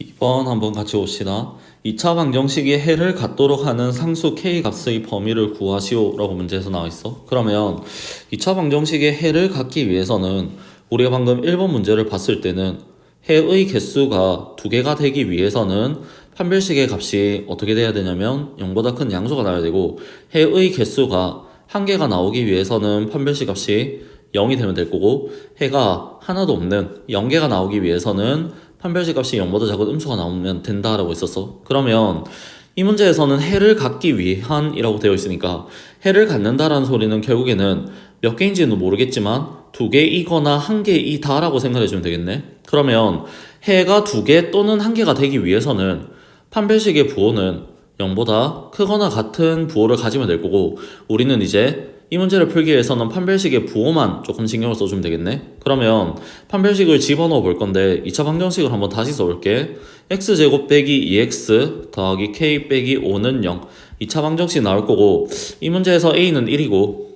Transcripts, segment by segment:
2번 한번 같이 봅시다. 2차 방정식이 해를 갖도록 하는 상수 k 값의 범위를 구하시오 라고 문제에서 나와 있어. 그러면 2차 방정식의 해를 갖기 위해서는 우리가 방금 1번 문제를 봤을 때는 해의 개수가 두 개가 되기 위해서는 판별식의 값이 어떻게 돼야 되냐면 0보다 큰 양수가 나와야 되고 해의 개수가 한 개가 나오기 위해서는 판별식 값이 0이 되면 될 거고 해가 하나도 없는 0개가 나오기 위해서는 판별식 값이 0보다 작은 음수가 나오면 된다라고 있었어. 그러면 이 문제에서는 해를 갖기 위한이라고 되어 있으니까 해를 갖는다라는 소리는 결국에는 몇 개인지는 모르겠지만 두 개이거나 한 개이다라고 생각해 주면 되겠네. 그러면 해가 두 개 또는 한 개가 되기 위해서는 판별식의 부호는 0보다 크거나 같은 부호를 가지면 될 거고 우리는 이제 이 문제를 풀기 위해서는 판별식의 부호만 조금 신경을 써주면 되겠네. 그러면 판별식을 집어넣어 볼 건데 2차 방정식을 한번 다시 써볼게. x제곱 빼기 2x 더하기 k 빼기 5는 0. 2차 방정식 나올 거고 이 문제에서 a는 1이고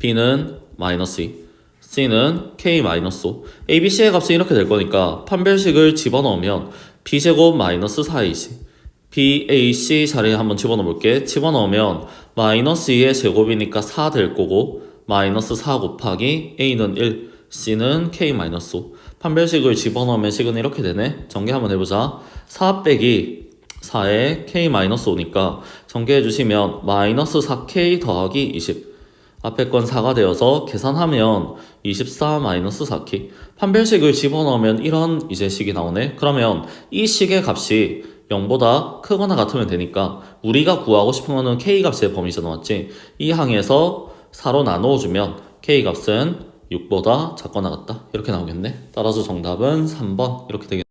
b는 마이너스 2. c는 k 마이너스 5. a, b, c의 값은 이렇게 될 거니까 판별식을 집어넣으면 b제곱 마이너스 4ac b, a, c 자리에 한번 집어넣어 볼게. 집어넣으면 마이너스 2의 제곱이니까 4 될 거고 마이너스 4 곱하기 a는 1, c는 k 마이너스 5. 판별식을 집어넣으면 식은 이렇게 되네. 전개 한번 해보자. 4 빼기 4에 k 마이너스 5니까 전개해 주시면 마이너스 4k 더하기 20. 앞에 건 4가 되어서 계산하면 24 마이너스 4k. 판별식을 집어넣으면 이런 이제 식이 나오네. 그러면 이 식의 값이 0보다 크거나 같으면 되니까 우리가 구하고 싶은 거는 k 값의 범위잖아 맞지? 이 항에서 4로 나누어 주면 k 값은 6보다 작거나 같다. 이렇게 나오겠네. 따라서 정답은 3번. 이렇게 되겠네